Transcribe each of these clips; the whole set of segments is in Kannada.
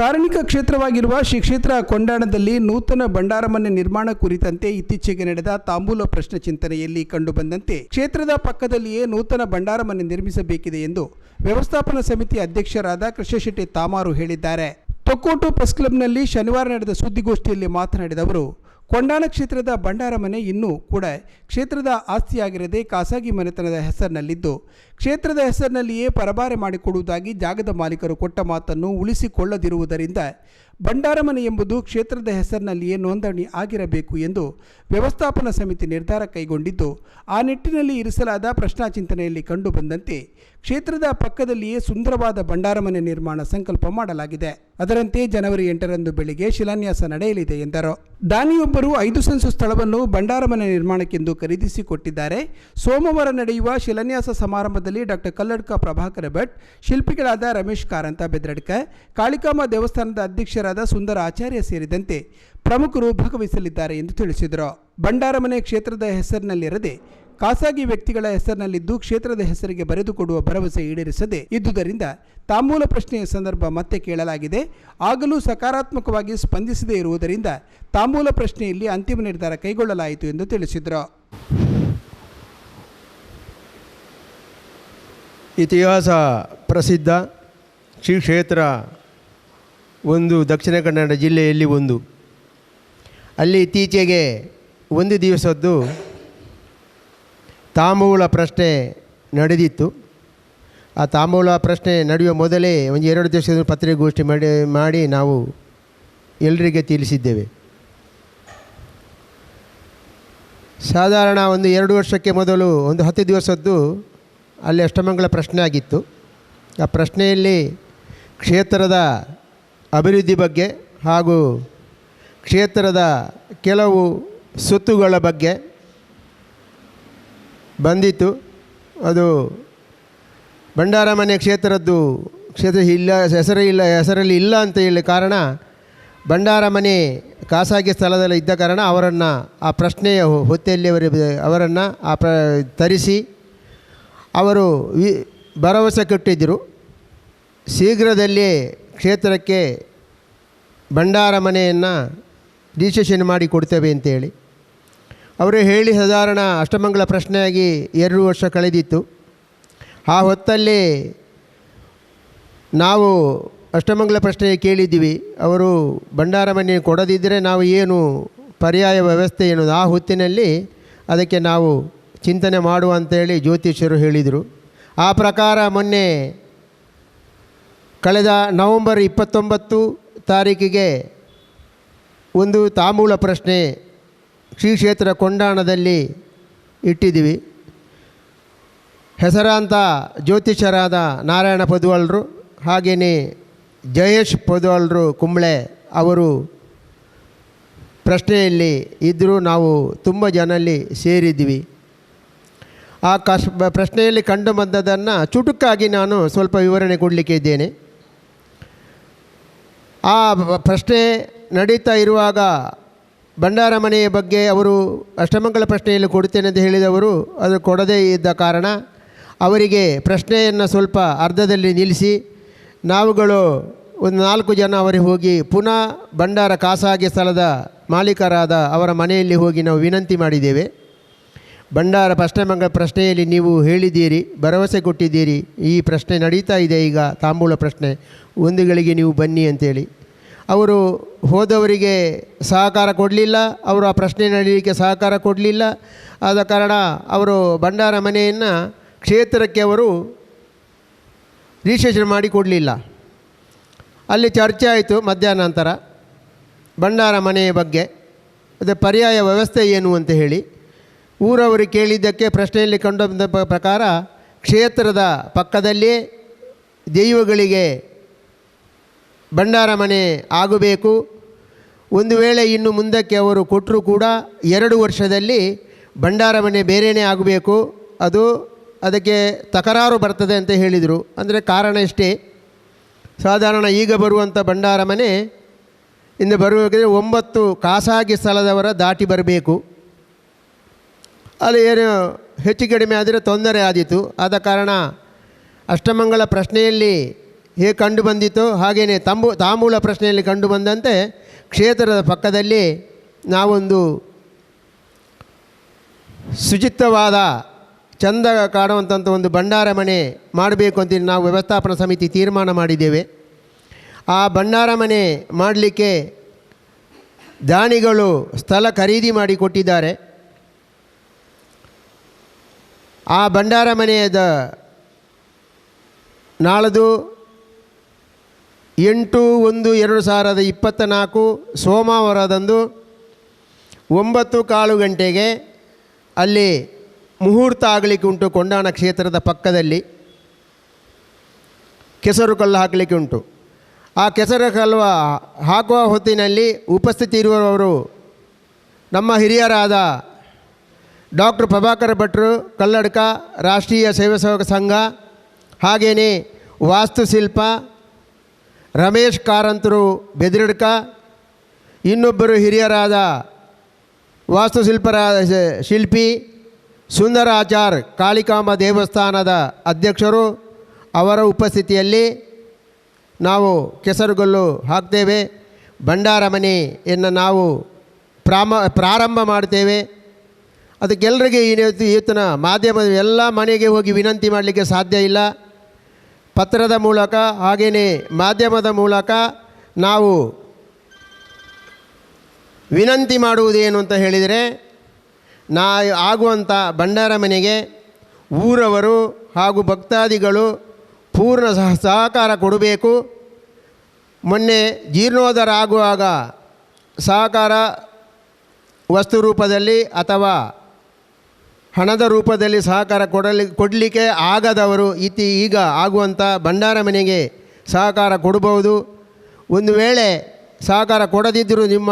ಕಾರ್ಣಿಕ ಕ್ಷೇತ್ರವಾಗಿರುವ ಶ್ರೀ ಕ್ಷೇತ್ರ ಕೊಂಡಾಣದಲ್ಲಿ ನೂತನ ಭಂಡಾರಮನೆ ನಿರ್ಮಾಣ ಕುರಿತಂತೆ ಇತ್ತೀಚೆಗೆ ನಡೆದ ತಾಂಬೂಲ ಪ್ರಶ್ನೆ ಚಿಂತನೆಯಲ್ಲಿ ಕಂಡುಬಂದಂತೆ ಕ್ಷೇತ್ರದ ಪಕ್ಕದಲ್ಲಿಯೇ ನೂತನ ಭಂಡಾರಮನೆ ನಿರ್ಮಿಸಬೇಕಿದೆ ಎಂದು ವ್ಯವಸ್ಥಾಪನಾ ಸಮಿತಿ ಅಧ್ಯಕ್ಷರಾದ ಕೃಷ್ಣಶೆಟ್ಟಿ ತಾಮಾರು ಹೇಳಿದ್ದಾರೆ. ತೊಕ್ಕೋಟು ಪ್ರೆಸ್ ಕ್ಲಬ್ನಲ್ಲಿ ಶನಿವಾರ ನಡೆದ ಸುದ್ದಿಗೋಷ್ಠಿಯಲ್ಲಿ ಮಾತನಾಡಿದ ಅವರು ಕೊಂಡಾಣ ಕ್ಷೇತ್ರದ ಭಂಡಾರ ಮನೆ ಇನ್ನೂ ಕೂಡ ಕ್ಷೇತ್ರದ ಆಸ್ತಿಯಾಗಿರದೆ ಖಾಸಗಿ ಮನೆತನದ ಹೆಸರಿನಲ್ಲಿದ್ದು, ಕ್ಷೇತ್ರದ ಹೆಸರಿನಲ್ಲಿಯೇ ಪರಬಾರೆ ಮಾಡಿಕೊಡುವುದಾಗಿ ಜಾಗದ ಮಾಲೀಕರು ಕೊಟ್ಟ ಮಾತನ್ನು ಉಳಿಸಿಕೊಳ್ಳದಿರುವುದರಿಂದ ಭಂಡಾರ ಮನೆ ಎಂಬುದು ಕ್ಷೇತ್ರದ ಹೆಸರಿನಲ್ಲಿಯೇ ನೋಂದಣಿ ಆಗಿರಬೇಕು ಎಂದು ವ್ಯವಸ್ಥಾಪನಾ ಸಮಿತಿ ನಿರ್ಧಾರ ಕೈಗೊಂಡಿದ್ದು, ಆ ನಿಟ್ಟಿನಲ್ಲಿ ಇರಿಸಲಾದ ಪ್ರಶ್ನಾಚಿಂತನೆಯಲ್ಲಿ ಕಂಡುಬಂದಂತೆ ಕ್ಷೇತ್ರದ ಪಕ್ಕದಲ್ಲಿಯೇ ಸುಂದರವಾದ ಭಂಡಾರಮನೆ ನಿರ್ಮಾಣ ಸಂಕಲ್ಪ ಮಾಡಲಾಗಿದೆ. ಅದರಂತೆ ಜನವರಿ ಎಂಟರಂದು ಬೆಳಿಗ್ಗೆ ಶಿಲಾನ್ಯಾಸ ನಡೆಯಲಿದೆ ಎಂದರು. ದಾನಿಯೊಬ್ಬರು ಐದು ಸೆನ್ಸು ಸ್ಥಳವನ್ನು ಭಂಡಾರಮನೆ ನಿರ್ಮಾಣಕ್ಕೆಂದು ಖರೀದಿಸಿಕೊಟ್ಟಿದ್ದಾರೆ. ಸೋಮವಾರ ನಡೆಯುವ ಶಿಲಾನ್ಯಾಸ ಸಮಾರಂಭದಲ್ಲಿ ಡಾಕ್ಟರ್ ಕಲ್ಲಡ್ಕ ಪ್ರಭಾಕರ ಭಟ್, ಶಿಲ್ಪಿಗಳಾದ ರಮೇಶ್ ಕಾರಂತ ಬೆದ್ರಡ್ಕ ಕಾಳಿಕಾಂಬ ದೇವಸ್ಥಾನದ ಅಧ್ಯಕ್ಷರಾದ ಸುಂದರ ಆಚಾರ್ಯ ಸೇರಿದಂತೆ ಪ್ರಮುಖರು ಭಾಗವಹಿಸಲಿದ್ದಾರೆ ಎಂದು ತಿಳಿಸಿದರು. ಭಂಡಾರಮನೆ ಕ್ಷೇತ್ರದ ಹೆಸರಿನಲ್ಲಿರದೆ ಖಾಸಗಿ ವ್ಯಕ್ತಿಗಳ ಹೆಸರಿನಲ್ಲಿದ್ದು ಕ್ಷೇತ್ರದ ಹೆಸರಿಗೆ ಬರೆದುಕೊಡುವ ಭರವಸೆ ಈಡೇರಿಸದೆ ಇದ್ದುದರಿಂದ ತಾಂಬೂಲ ಪ್ರಶ್ನೆಯ ಸಂದರ್ಭ ಮತ್ತೆ ಕೇಳಲಾಗಿದೆ. ಆಗಲೂ ಸಕಾರಾತ್ಮಕವಾಗಿ ಸ್ಪಂದಿಸದೇ ಇರುವುದರಿಂದ ತಾಂಬೂಲ ಪ್ರಶ್ನೆಯಲ್ಲಿ ಅಂತಿಮ ನಿರ್ಧಾರ ಕೈಗೊಳ್ಳಲಾಯಿತು ಎಂದು ತಿಳಿಸಿದರು. ಇತಿಹಾಸ ಪ್ರಸಿದ್ಧ ಶ್ರೀ ಕ್ಷೇತ್ರ ಒಂದು ದಕ್ಷಿಣ ಕನ್ನಡ ಜಿಲ್ಲೆಯಲ್ಲಿ ಒಂದು. ಅಲ್ಲಿ ಇತ್ತೀಚೆಗೆ ಒಂದು ದಿವಸದ್ದು ತಾಂಬೂಲ ಪ್ರಶ್ನೆ ನಡೆದಿತ್ತು. ಆ ತಾಂಬೂಲ ಪ್ರಶ್ನೆ ನಡೆಯುವ ಮೊದಲೇ ಒಂದು ಎರಡು ದಿವಸದ ಪತ್ರಿಕಾಗೋಷ್ಠಿ ಮಾಡಿ ಮಾಡಿ ನಾವು ಎಲ್ಲರಿಗೆ ತಿಳಿಸಿದ್ದೇವೆ. ಸಾಧಾರಣ ಒಂದು ಎರಡು ವರ್ಷಕ್ಕೆ ಮೊದಲು ಒಂದು ಹತ್ತು ದಿವಸದ್ದು ಅಲ್ಲಿ ಅಷ್ಟಮಂಗಲ ಪ್ರಶ್ನೆ ಆಗಿತ್ತು. ಆ ಪ್ರಶ್ನೆಯಲ್ಲಿ ಕ್ಷೇತ್ರದ ಅಭಿವೃದ್ಧಿ ಬಗ್ಗೆ ಹಾಗೂ ಕ್ಷೇತ್ರದ ಕೆಲವು ಸುತ್ತುಗಳ ಬಗ್ಗೆ ಬಂದಿತ್ತು. ಅದು ಭಂಡಾರಮನೆ ಕ್ಷೇತ್ರದ್ದು ಕ್ಷೇತ್ರ ಇಲ್ಲ, ಹೆಸರು ಇಲ್ಲ, ಹೆಸರಲ್ಲಿ ಇಲ್ಲ ಅಂತ ಹೇಳಿ ಕಾರಣ ಭಂಡಾರಮನೆ ಖಾಸಗಿ ಸ್ಥಳದಲ್ಲಿ ಇದ್ದ ಕಾರಣ ಅವರನ್ನು ಆ ಪ್ರಶ್ನೆಯ ಹೊತ್ತೆಯಲ್ಲಿ ಅವರು ಅವರನ್ನು ಆ ಪ್ರ, ತರಿಸಿ ಅವರು ವಿ, ಭರವಸೆ ಕೊಟ್ಟಿದ್ದರು. ಶೀಘ್ರದಲ್ಲೇ ಕ್ಷೇತ್ರಕ್ಕೆ ಭಂಡಾರ ಮನೆಯನ್ನು ರಿಜಿಸ್ಟ್ರೇಷನ್ ಮಾಡಿ ಕೊಡ್ತೇವೆ ಅಂತೇಳಿ. ಅವರು ಹೇಳಿ ಸಾಧಾರಣ ಅಷ್ಟಮಂಗಳ ಪ್ರಶ್ನೆಯಾಗಿ ಎರಡು ವರ್ಷ ಕಳೆದಿತ್ತು. ಆ ಹೊತ್ತಲ್ಲಿ ನಾವು ಅಷ್ಟಮಂಗಲ ಪ್ರಶ್ನೆ ಕೇಳಿದ್ದೀವಿ. ಅವರು ಭಂಡಾರ ಮನೆ ಕೊಡದಿದ್ದರೆ ನಾವು ಏನು ಪರ್ಯಾಯ ವ್ಯವಸ್ಥೆ ಏನು ಆ ಹೊತ್ತಿನಲ್ಲಿ ಅದಕ್ಕೆ ನಾವು ಚಿಂತನೆ ಮಾಡುವ ಅಂತೇಳಿ ಜ್ಯೋತಿಷ್ಯರು ಹೇಳಿದರು. ಆ ಪ್ರಕಾರ ಮೊನ್ನೆ ಕಳೆದ ನವೆಂಬರ್ ಇಪ್ಪತ್ತೊಂಬತ್ತು ತಾರೀಕಿಗೆ ಒಂದು ತಾಂಬೂಲ ಪ್ರಶ್ನೆ ಶ್ರೀ ಕ್ಷೇತ್ರ ಕೊಂಡಾಣದಲ್ಲಿ ಇಟ್ಟಿದ್ದೀವಿ. ಹೆಸರಾಂತ ಜ್ಯೋತಿಷರಾದ ನಾರಾಯಣ ಪದುವಳರು ಹಾಗೆಯೇ ಜಯೇಶ್ ಪದುವಳರು ಕುಂಬಳೆ ಅವರು ಪ್ರಶ್ನೆಯಲ್ಲಿ ಇದ್ದರೂ ನಾವು ತುಂಬ ಜನಲ್ಲಿ ಸೇರಿದ್ವಿ ಆ ಕಶ್ ಪ್ರಶ್ನೆಯಲ್ಲಿ ಕಂಡು ಬಂದದನ್ನು ಚುಟುಕಾಗಿ ನಾನು ಸ್ವಲ್ಪ ವಿವರಣೆ ಕೊಡಲಿಕ್ಕೆ ಇದ್ದೇನೆ. ಆ ಪ್ರಶ್ನೆ ನಡೀತಾ ಇರುವಾಗ ಭಂಡಾರ ಮನೆಯ ಬಗ್ಗೆ ಅವರು ಅಷ್ಟಮಂಗಲ ಪ್ರಶ್ನೆಯಲ್ಲಿ ಕೊಡುತ್ತೇನೆ ಅಂತ ಹೇಳಿದವರು, ಅದು ಕೊಡದೇ ಇದ್ದ ಕಾರಣ ಅವರಿಗೆ ಪ್ರಶ್ನೆಯನ್ನು ಸ್ವಲ್ಪ ಅರ್ಧದಲ್ಲಿ ನಿಲ್ಲಿಸಿ, ನಾವುಗಳು ಒಂದು ನಾಲ್ಕು ಜನ ಅವರಿಗೆ ಹೋಗಿ ಪುನಃ ಭಂಡಾರ ಖಾಸಗಿ ಸ್ಥಳದ ಮಾಲೀಕರಾದ ಅವರ ಮನೆಯಲ್ಲಿ ಹೋಗಿ ನಾವು ವಿನಂತಿ ಮಾಡಿದ್ದೇವೆ. ಭಂಡಾರ ಮಂಗಳ ಪ್ರಶ್ನೆಯಲ್ಲಿ ನೀವು ಹೇಳಿದ್ದೀರಿ, ಭರವಸೆ ಕೊಟ್ಟಿದ್ದೀರಿ. ಈ ಪ್ರಶ್ನೆ ನಡೀತಾ ಇದೆ ಈಗ, ತಾಂಬೂಲ ಪ್ರಶ್ನೆ. ಒಂದು ಗಳಿಗೆ ನೀವು ಬನ್ನಿ ಅಂತೇಳಿ. ಅವರು ಹೋದವರಿಗೆ ಸಹಕಾರ ಕೊಡಲಿಲ್ಲ, ಅವರು ಆ ಪ್ರಶ್ನೆ ನಡೀಲಿಕ್ಕೆ ಸಹಕಾರ ಕೊಡಲಿಲ್ಲ. ಆದ ಕಾರಣ ಅವರು ಭಂಡಾರ ಮನೆಯನ್ನು ಕ್ಷೇತ್ರಕ್ಕೆ ಅವರು ರಿಜಿಸ್ಟ್ರೇಷನ್ ಮಾಡಿ ಕೊಡಲಿಲ್ಲ. ಅಲ್ಲಿ ಚರ್ಚೆ ಆಯಿತು ಮಧ್ಯಾಹ್ನ ನಂತರ. ಭಂಡಾರ ಮನೆಯ ಬಗ್ಗೆ. ಅದೇ ಪರ್ಯಾಯ ವ್ಯವಸ್ಥೆ ಏನು ಅಂತ ಹೇಳಿ. ಊರವರು ಕೇಳಿದ್ದಕ್ಕೆ ಪ್ರಶ್ನೆಯಲ್ಲಿ ಕಂಡು ಬಂದ ಪ್ರಕಾರ ಕ್ಷೇತ್ರದ ಪಕ್ಕದಲ್ಲಿ ದೈವಗಳಿಗೆ ಭಂಡಾರ ಮನೆ ಆಗಬೇಕು. ಒಂದು ವೇಳೆ ಇನ್ನು ಮುಂದಕ್ಕೆ ಅವರು ಕೊಟ್ಟರೂ ಕೂಡ ಎರಡು ವರ್ಷದಲ್ಲಿ ಭಂಡಾರ ಮನೆ ಬೇರೆಯೇ ಆಗಬೇಕು. ಅದು ಅದಕ್ಕೆ ತಕರಾರು ಬರ್ತದೆ ಅಂತ ಹೇಳಿದರು. ಅಂದರೆ ಕಾರಣ ಇಷ್ಟೇ ಸಾಧಾರಣ ಈಗ ಬರುವಂಥ ಭಂಡಾರ ಮನೆ ಇಂದ ಬರಬೇಕಾದ್ರೆ ಒಂಬತ್ತು ಖಾಸಗಿ ಸ್ಥಳದವರ ದಾಟಿ ಬರಬೇಕು. ಅಲ್ಲಿ ಏನು ಹೆಚ್ಚು ಕಡಿಮೆ ಆದರೆ ತೊಂದರೆ ಆದಿತ್ತು ಆದ ಕಾರಣ ಅಷ್ಟಮಂಗಲ ಪ್ರಶ್ನೆಯಲ್ಲಿ ಹೇಗೆ ಕಂಡು ಬಂದಿತ್ತು ಹಾಗೆಯೇ ತಂಬು ತಾಂಬೂಲ ಪ್ರಶ್ನೆಯಲ್ಲಿ ಕಂಡು ಬಂದಂತೆ ಕ್ಷೇತ್ರದ ಪಕ್ಕದಲ್ಲಿ ನಾವೊಂದು ಶುಚಿತ್ವವಾದ ಚಂದ ಕಾಣುವಂಥ ಒಂದು ಭಂಡಾರ ಮನೆ ಮಾಡಬೇಕು ಅಂತೇಳಿ ನಾವು ವ್ಯವಸ್ಥಾಪನಾ ಸಮಿತಿ ತೀರ್ಮಾನ ಮಾಡಿದ್ದೇವೆ. ಆ ಭಂಡಾರ ಮನೆ ಮಾಡಲಿಕ್ಕೆ ದಾನಿಗಳು ಸ್ಥಳ ಖರೀದಿ ಮಾಡಿ ಕೊಟ್ಟಿದ್ದಾರೆ. ಆ ಭಂಡಾರ ಮನೆಯದ ನಾಳದು ಎಂಟು ಒಂದು ಎರಡು ಸಾವಿರದ ಇಪ್ಪತ್ತ ನಾಲ್ಕು ಸೋಮವಾರದಂದು ಒಂಬತ್ತು ಕಾಲು ಗಂಟೆಗೆ ಅಲ್ಲಿ ಮುಹೂರ್ತ ಆಗಲಿಕ್ಕೆ ಉಂಟು. ಕೊಂಡಾಣ ಕ್ಷೇತ್ರದ ಪಕ್ಕದಲ್ಲಿ ಕೆಸರು ಕಲ್ಲು ಹಾಕಲಿಕ್ಕೆ ಉಂಟು. ಆ ಕೆಸರು ಕಲ್ಲು ಹಾಕುವ ಹೊತ್ತಿನಲ್ಲಿ ಉಪಸ್ಥಿತಿ ಇರುವವರು ನಮ್ಮ ಹಿರಿಯರಾದ ಡಾಕ್ಟರ್ ಪ್ರಭಾಕರ ಭಟ್ರು, ಕಲ್ಲಡ್ಕ ರಾಷ್ಟ್ರೀಯ ಸೇವಾ ಸೇವಕ ಸಂಘ ಹಾಗೆಯೇ ವಾಸ್ತುಶಿಲ್ಪ, ರಮೇಶ್ ಕಾರಂತರು ಬೆದ್ರಿಡ್ಕ, ಇನ್ನೊಬ್ಬರು ಹಿರಿಯರಾದ ವಾಸ್ತುಶಿಲ್ಪರಾದ ಶಿಲ್ಪಿ ಶಿಲ್ಪಿ ಸುಂದರಾಚಾರ್ ಕಾಳಿಕಾಂಬ ದೇವಸ್ಥಾನದ ಅಧ್ಯಕ್ಷರು. ಅವರ ಉಪಸ್ಥಿತಿಯಲ್ಲಿ ನಾವು ಕೆಸರುಗಲ್ಲು ಹಾಕ್ತೇವೆ. ಭಂಡಾರ ಮನೆಯನ್ನು ನಾವು ಪ್ರಾಮ, ಪ್ರಾರಂಭ ಮಾಡ್ತೇವೆ. ಅದಕ್ಕೆಲ್ಲರಿಗೆ ಏನು ಇವತ್ತಿನ ಮಾಧ್ಯಮದ ಎಲ್ಲ ಮನೆಗೆ ಹೋಗಿ ವಿನಂತಿ ಮಾಡಲಿಕ್ಕೆ ಸಾಧ್ಯ ಇಲ್ಲ. ಪತ್ರದ ಮೂಲಕ ಹಾಗೆಯೇ ಮಾಧ್ಯಮದ ಮೂಲಕ ನಾವು ವಿನಂತಿ ಮಾಡುವುದೇನು ಅಂತ ಹೇಳಿದರೆ, ನಾ ಆಗುವಂಥ ಭಂಡಾರ ಮನೆಗೆ ಊರವರು ಹಾಗೂ ಭಕ್ತಾದಿಗಳು ಪೂರ್ಣ ಸಹ ಸಹಕಾರ ಕೊಡಬೇಕು. ಮೊನ್ನೆ ಜೀರ್ಣೋದ್ಧಾರ ಆಗುವಾಗ ಸಹಕಾರ ವಸ್ತು ರೂಪದಲ್ಲಿ ಅಥವಾ ಹಣದ ರೂಪದಲ್ಲಿ ಸಹಕಾರ ಕೊಡಲಿ, ಕೊಡಲಿಕ್ಕೆ ಆಗದವರು ಇತಿ ಈಗ ಆಗುವಂಥ ಭಂಡಾರ ಮನೆಗೆ ಸಹಕಾರ ಕೊಡಬಹುದು. ಒಂದು ವೇಳೆ ಸಹಕಾರ ಕೊಡದಿದ್ದರೂ ನಿಮ್ಮ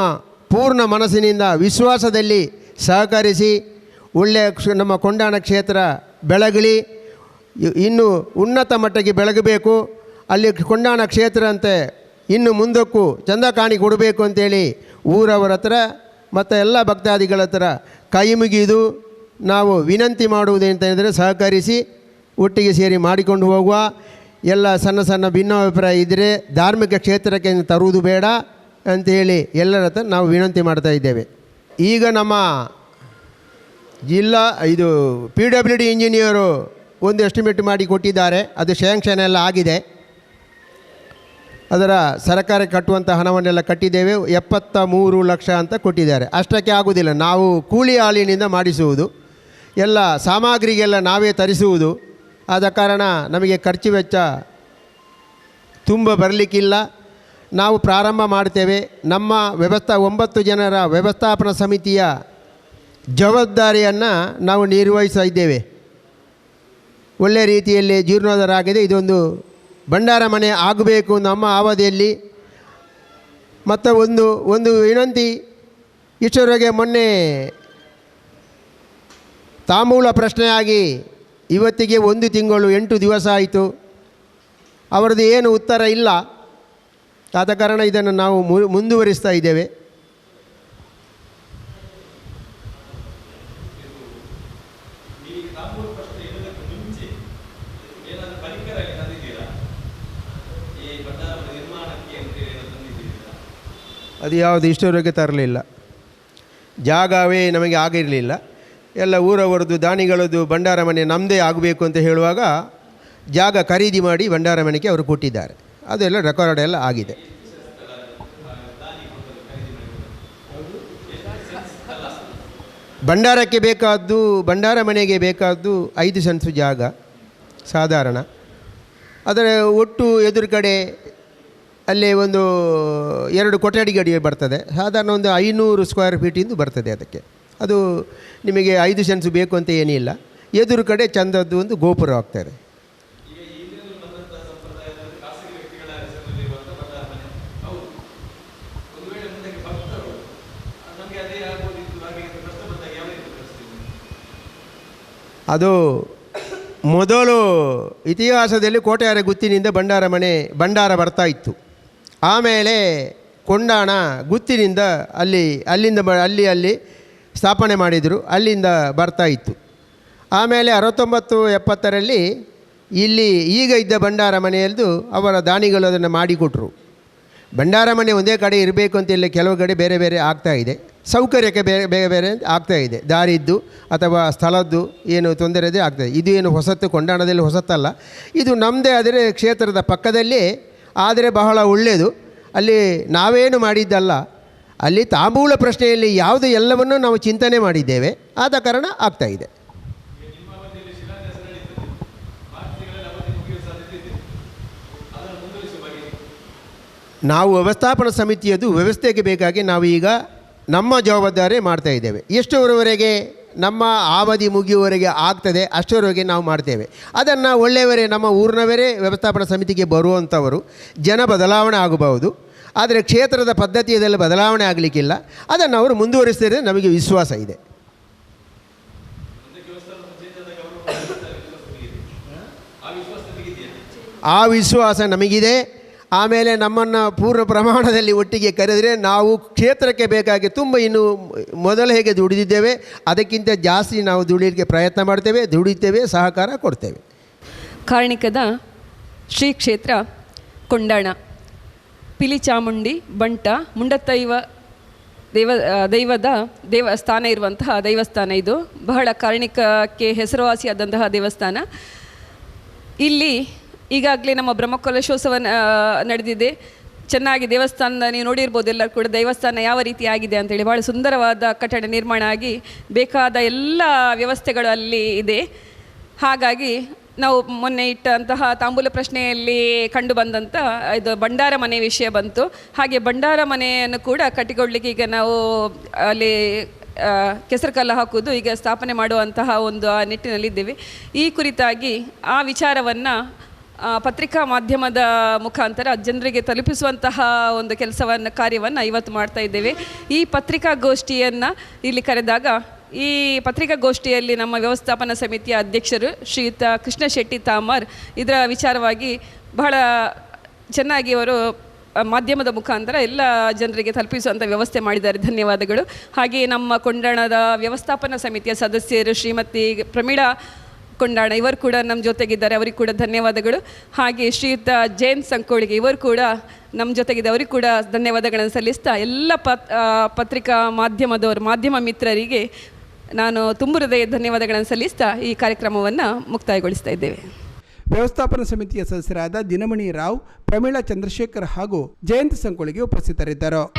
ಪೂರ್ಣ ಮನಸ್ಸಿನಿಂದ ವಿಶ್ವಾಸದಲ್ಲಿ ಸಹಕರಿಸಿ ಒಳ್ಳೆಯ ನಮ್ಮ ಕೊಂಡಾಣ ಕ್ಷೇತ್ರ ಬೆಳಗಲಿ. ಇನ್ನು ಉನ್ನತ ಮಟ್ಟಕ್ಕೆ ಬೆಳಗಬೇಕು. ಅಲ್ಲಿ ಕೊಂಡಾಣ ಕ್ಷೇತ್ರ ಅಂತೆ ಇನ್ನು ಮುಂದಕ್ಕೂ ಚಂದ ಕಾಣಿ ಕೊಡಬೇಕು ಅಂತೇಳಿ ಊರವರ ಹತ್ರ ಮತ್ತು ಎಲ್ಲ ಭಕ್ತಾದಿಗಳ ಹತ್ರ ಕೈ ಮುಗಿದು ನಾವು ವಿನಂತಿ ಮಾಡುವುದೇಂತ ಹೇಳಿದರೆ ಸಹಕರಿಸಿ ಒಟ್ಟಿಗೆ ಸೇರಿ ಮಾಡಿಕೊಂಡು ಹೋಗುವ ಎಲ್ಲ ಸಣ್ಣ ಸಣ್ಣ ಭಿನ್ನಾಭಿಪ್ರಾಯ ಇದ್ದರೆ ಧಾರ್ಮಿಕ ಕ್ಷೇತ್ರಕ್ಕೆ ತರುವುದು ಬೇಡ ಅಂಥೇಳಿ ಎಲ್ಲರ ಹತ್ರ ನಾವು ವಿನಂತಿ ಮಾಡ್ತಾ ಇದ್ದೇವೆ. ಈಗ ನಮ್ಮ ಜಿಲ್ಲಾ ಇದು ಪಿ ಡಬ್ಲ್ಯೂ ಡಿ ಇಂಜಿನಿಯರು ಒಂದು ಎಸ್ಟಿಮೇಟ್ ಮಾಡಿ ಕೊಟ್ಟಿದ್ದಾರೆ. ಅದು ಶ್ಯಾಂಕ್ಷನ್ ಎಲ್ಲ ಆಗಿದೆ. ಅದರ ಸರ್ಕಾರ ಕಟ್ಟುವಂಥ ಹಣವನ್ನೆಲ್ಲ ಕಟ್ಟಿದ್ದೇವೆ. ಎಪ್ಪತ್ತ ಮೂರು ಲಕ್ಷ ಅಂತ ಕೊಟ್ಟಿದ್ದಾರೆ. ಅಷ್ಟಕ್ಕೆ ಆಗುವುದಿಲ್ಲ ನಾವು ಕೂಲಿ ಹಾಲಿನಿಂದ ಮಾಡಿಸುವುದು. ಎಲ್ಲ ಸಾಮಗ್ರಿಗೆಲ್ಲ ನಾವೇ ತರಿಸುವುದು. ಆದ ಕಾರಣ ನಮಗೆ ಖರ್ಚು ವೆಚ್ಚ ತುಂಬ ಬರಲಿಕ್ಕಿಲ್ಲ. ನಾವು ಪ್ರಾರಂಭ ಮಾಡ್ತೇವೆ. ನಮ್ಮ ವ್ಯವಸ್ಥಾ, ಒಂಬತ್ತು ಜನರ ವ್ಯವಸ್ಥಾಪನಾ ಸಮಿತಿಯ ಜವಾಬ್ದಾರಿಯನ್ನು ನಾವು ನಿರ್ವಹಿಸ್ತಾ ಇದ್ದೇವೆ. ಒಳ್ಳೆಯ ರೀತಿಯಲ್ಲಿ ಜೀರ್ಣೋದ್ಧಾರ ಆಗಿದೆ ಇದೊಂದು ಭಂಡಾರ ಮನೆ ಆಗಬೇಕು ನಮ್ಮ ಅವಧಿಯಲ್ಲಿ ಮತ್ತು ಒಂದು ಒಂದು ವಿನಂತಿ ಇಷ್ಟರವರೆಗೆ ಮೊನ್ನೆ ತಾಂಬೂಲ ಪ್ರಶ್ನೆಯಾಗಿ ಇವತ್ತಿಗೆ ಒಂದು ತಿಂಗಳು ಎಂಟು ದಿವಸ ಆಯಿತು. ಅವರದ್ದು ಏನು ಉತ್ತರ ಇಲ್ಲ. ಆದ ಕಾರಣ ಇದನ್ನು ನಾವು ಮುಂದುವರಿಸ್ತಾ ಇದ್ದೇವೆ. ಅದು ಯಾವುದು ಇಷ್ಟವರೆಗೆ ತರಲಿಲ್ಲ. ಜಾಗವೇ ನಮಗೆ ಆಗಿರಲಿಲ್ಲ ಎಲ್ಲ ಊರವರದ್ದು ದಾನಿಗಳದ್ದು ಭಂಡಾರ ಮನೆ ನಮ್ಮದೇ ಆಗಬೇಕು ಅಂತ ಹೇಳುವಾಗ ಜಾಗ ಖರೀದಿ ಮಾಡಿ ಭಂಡಾರ ಮನೆಗೆ ಅವರು ಕೊಟ್ಟಿದ್ದಾರೆ. ಅದೆಲ್ಲ ರೆಕಾರ್ಡ್ ಎಲ್ಲ ಆಗಿದೆ. ಭಂಡಾರಕ್ಕೆ ಬೇಕಾದ್ದು, ಭಂಡಾರ ಮನೆಗೆ ಬೇಕಾದ್ದು ಐದು ಸೆನ್ಸ್ ಜಾಗ, ಸಾಧಾರಣ. ಅದರ ಒಟ್ಟು ಎದುರು ಕಡೆ ಅಲ್ಲಿ ಒಂದು ಎರಡು ಕೊಠಡಿ ಗಡಿ ಬರ್ತದೆ. ಸಾಧಾರಣ ಒಂದು ಐನೂರು ಸ್ಕ್ವೇರ್ ಫೀಟಿಂದು ಬರ್ತದೆ ಅದಕ್ಕೆ. ಅದು ನಿಮಗೆ ಐದು ಸೆನ್ಸ್ ಬೇಕು ಅಂತ ಏನಿಲ್ಲ. ಎದುರು ಕಡೆ ಚಂದದ್ದು ಒಂದು ಗೋಪುರ ಹೋಗ್ತಾರೆ ಅದು ಮೊದಲು ಇತಿಹಾಸದಲ್ಲಿ ಕೋಟೆಯಾರ ಗುತ್ತಿನಿಂದ ಭಂಡಾರ ಮನೆ, ಭಂಡಾರ ಬರ್ತಾ ಇತ್ತು. ಆಮೇಲೆ ಕೊಂಡಾಣ ಗುತ್ತಿನಿಂದ ಅಲ್ಲಿ, ಅಲ್ಲಿಂದ ಅಲ್ಲಿ ಅಲ್ಲಿ ಸ್ಥಾಪನೆ ಮಾಡಿದರು, ಅಲ್ಲಿಂದ ಬರ್ತಾ ಇತ್ತು. ಆಮೇಲೆ ಅರವತ್ತೊಂಬತ್ತು ಎಪ್ಪತ್ತರಲ್ಲಿ ಇಲ್ಲಿ ಈಗ ಇದ್ದ ಭಂಡಾರ ಮನೆಯಲ್ಲದು ಅವರ ದಾನಿಗಳು ಅದನ್ನು ಮಾಡಿಕೊಟ್ರು. ಭಂಡಾರ ಮನೆ ಒಂದೇ ಕಡೆ ಇರಬೇಕು ಅಂತ ಇಲ್ಲಿ ಕೆಲವು ಕಡೆ ಬೇರೆ ಬೇರೆ ಆಗ್ತಾ ಇದೆ. ಸೌಕರ್ಯಕ್ಕೆ ಬೇರೆ ಬೇರೆ ಬೇರೆ ಆಗ್ತಾ ಇದೆ. ದಾರಿದ್ದು ಅಥವಾ ಸ್ಥಳದ್ದು ಏನು ತೊಂದರೆ ಇದೆ ಆಗ್ತಾಯಿದೆ ಇದು. ಏನು ಹೊಸತ್ತು, ಕೊಂಡಾಣದಲ್ಲಿ ಹೊಸತ್ತಲ್ಲ. ಇದು ನಮ್ಮದೇ ಆದರೆ ಕ್ಷೇತ್ರದ ಪಕ್ಕದಲ್ಲೇ, ಆದರೆ ಬಹಳ ಒಳ್ಳೆಯದು. ಅಲ್ಲಿ ನಾವೇನು ಮಾಡಿದ್ದಲ್ಲ ಅಲ್ಲಿ ತಾಂಬೂಲ ಪ್ರಶ್ನೆಯಲ್ಲಿ ಯಾವುದು ಎಲ್ಲವನ್ನೂ ನಾವು ಚಿಂತನೆ ಮಾಡಿದ್ದೇವೆ. ಆದ ಕಾರಣ ಆಗ್ತಾ ಇದೆ. ನಾವು ವ್ಯವಸ್ಥಾಪನಾ ಸಮಿತಿಯದು ವ್ಯವಸ್ಥೆಗೆ ಬೇಕಾಗಿ ಈಗ ನಮ್ಮ ಜವಾಬ್ದಾರಿ ಮಾಡ್ತಾ ಇದ್ದೇವೆ. ಎಷ್ಟರವರೆಗೆ ನಮ್ಮ ಅವಧಿ ಮುಗಿಯುವವರೆಗೆ ಆಗ್ತದೆ ಅಷ್ಟರವರೆಗೆ ನಾವು ಮಾಡ್ತೇವೆ. ಅದನ್ನು ಒಳ್ಳೆಯವರೇ ನಮ್ಮ ಊರಿನವರೇ ವ್ಯವಸ್ಥಾಪನಾ ಸಮಿತಿಗೆ ಬರುವಂಥವರು ಜನ ಬದಲಾವಣೆ ಆಗಬಹುದು. ಆದರೆ ಕ್ಷೇತ್ರದ ಪದ್ಧತಿಯಲ್ಲಿ ಬದಲಾವಣೆ ಆಗಲಿಕ್ಕಿಲ್ಲ. ಅದನ್ನು ಅವರು ಮುಂದುವರಿಸ್ತಾರೆ ನಮಗೆ ವಿಶ್ವಾಸ ಇದೆ. ಆ ವಿಶ್ವಾಸ ನಮಗಿದೆ. ಆಮೇಲೆ ನಮ್ಮನ್ನು ಪೂರ್ಣ ಪ್ರಮಾಣದಲ್ಲಿ ಒಟ್ಟಿಗೆ ಕರೆದರೆ ನಾವು ಕ್ಷೇತ್ರಕ್ಕೆ ಬೇಕಾಗಿ ತುಂಬ ಇನ್ನು ಮೊದಲು ಹೇಗೆ ದುಡಿದಿದ್ದೇವೆ, ಅದಕ್ಕಿಂತ ಜಾಸ್ತಿ ನಾವು ದುಡಿಯಲಿಕ್ಕೆ ಪ್ರಯತ್ನ ಮಾಡ್ತೇವೆ, ದುಡಿತೇವೆ, ಸಹಕಾರ ಕೊಡ್ತೇವೆ. ಕಾರ್ಣಿಕದ ಶ್ರೀ ಕ್ಷೇತ್ರ ಕೊಂಡಾಣ. ಪಿಲಿಚಾಮುಂಡಿ ಬಂಟ ಮುಂಡತ್ತೈವ ದೇವ ದೈವದ ದೇವಸ್ಥಾನ ಇರುವಂತಹ ದೈವಸ್ಥಾನ ಇದು. ಬಹಳ ಕಾರಣಿಕಕ್ಕೆ ಹೆಸರುವಾಸಿಯಾದಂತಹ ದೇವಸ್ಥಾನ. ಇಲ್ಲಿ ಈಗಾಗಲೇ ನಮ್ಮ ಬ್ರಹ್ಮಕಲಶೋತ್ಸವ ನಡೆದಿದೆ. ಚೆನ್ನಾಗಿ ದೇವಸ್ಥಾನದ ನೀವು ನೋಡಿರ್ಬೋದು ಎಲ್ಲರೂ ಕೂಡ ದೇವಸ್ಥಾನ ಯಾವ ರೀತಿ ಆಗಿದೆ ಅಂತೇಳಿ ಭಾಳ ಸುಂದರವಾದ ಕಟ್ಟಡ ನಿರ್ಮಾಣ ಆಗಿ ಬೇಕಾದ ಎಲ್ಲ ವ್ಯವಸ್ಥೆಗಳು ಅಲ್ಲಿ ಇದೆ. ಹಾಗಾಗಿ ನಾವು ಮೊನ್ನೆ ಇಟ್ಟಂತಹ ತಾಂಬೂಲ ಪ್ರಶ್ನೆಯಲ್ಲಿ ಕಂಡು ಬಂದಂಥ ಇದು ಭಂಡಾರ ಮನೆ ವಿಷಯ ಬಂತು. ಹಾಗೆ ಭಂಡಾರ ಮನೆಯನ್ನು ಕೂಡ ಕಟ್ಟಿಕೊಳ್ಳಿಕ್ಕೆ ಈಗ ನಾವು ಅಲ್ಲಿ ಕೆಸರು ಕಲ್ಲು ಹಾಕುವುದು ಈಗ ಸ್ಥಾಪನೆ ಮಾಡುವಂತಹ ಒಂದು, ಆ, ನಿಟ್ಟಿನಲ್ಲಿದ್ದೇವೆ. ಈ ಕುರಿತಾಗಿ ಆ ವಿಚಾರವನ್ನು ಪತ್ರಿಕಾ ಮಾಧ್ಯಮದ ಮುಖಾಂತರ ಜನರಿಗೆ ತಲುಪಿಸುವಂತಹ ಒಂದು ಕೆಲಸವನ್ನು, ಕಾರ್ಯವನ್ನು ಇವತ್ತು ಮಾಡ್ತಾ ಇದ್ದೇವೆ. ಈ ಪತ್ರಿಕಾಗೋಷ್ಠಿಯನ್ನು ಇಲ್ಲಿ ಕರೆದಾಗ ಈ ಪತ್ರಿಕಾಗೋಷ್ಠಿಯಲ್ಲಿ ನಮ್ಮ ವ್ಯವಸ್ಥಾಪನಾ ಸಮಿತಿಯ ಅಧ್ಯಕ್ಷರು ಶ್ರೀಯುತ ಕೃಷ್ಣ ಶೆಟ್ಟಿ ತಾಮರ್ ಇದರ ವಿಚಾರವಾಗಿ ಬಹಳ ಚೆನ್ನಾಗಿ ಅವರು ಮಾಧ್ಯಮದ ಮುಖಾಂತರ ಎಲ್ಲ ಜನರಿಗೆ ತಲುಪಿಸುವಂಥ ವ್ಯವಸ್ಥೆ ಮಾಡಿದ್ದಾರೆ. ಧನ್ಯವಾದಗಳು. ಹಾಗೆಯೇ ನಮ್ಮ ಕೊಂಡಾಣದ ವ್ಯವಸ್ಥಾಪನಾ ಸಮಿತಿಯ ಸದಸ್ಯರು ಶ್ರೀಮತಿ ಪ್ರಮೀಳಾ ಕೊಂಡಾಣ, ಇವರು ಕೂಡ ನಮ್ಮ ಜೊತೆಗಿದ್ದಾರೆ. ಅವರಿಗೆ ಕೂಡ ಧನ್ಯವಾದಗಳು. ಹಾಗೆ ಶ್ರೀಯುತ ಜೈನ್ ಸಂಕೋಳಿಗೆ ಇವರು ಕೂಡ ನಮ್ಮ ಜೊತೆಗಿದೆ ಅವರಿಗೆ ಕೂಡ ಧನ್ಯವಾದಗಳನ್ನು ಸಲ್ಲಿಸ್ತಾ ಎಲ್ಲ ಪತ್ ಪತ್ರಿಕಾ ಮಾಧ್ಯಮದವರು, ಮಾಧ್ಯಮ ಮಿತ್ರರಿಗೆ ನಾನು ತುಂಬ ಹೃದಯ ಧನ್ಯವಾದಗಳನ್ನು ಸಲ್ಲಿಸ್ತಾ ಈ ಕಾರ್ಯಕ್ರಮವನ್ನು ಮುಕ್ತಾಯಗೊಳಿಸ್ತಾ ಇದ್ದೇವೆ. ವ್ಯವಸ್ಥಾಪನಾ ಸಮಿತಿಯ ಸದಸ್ಯರಾದ ದಿನಮಣಿ ರಾವ್, ಪ್ರಮೀಳಾ ಚಂದ್ರಶೇಖರ್ ಹಾಗೂ ಜಯಂತ್ ಸಂಕೊಳಿಗೆ ಉಪಸ್ಥಿತರಿದ್ದರು.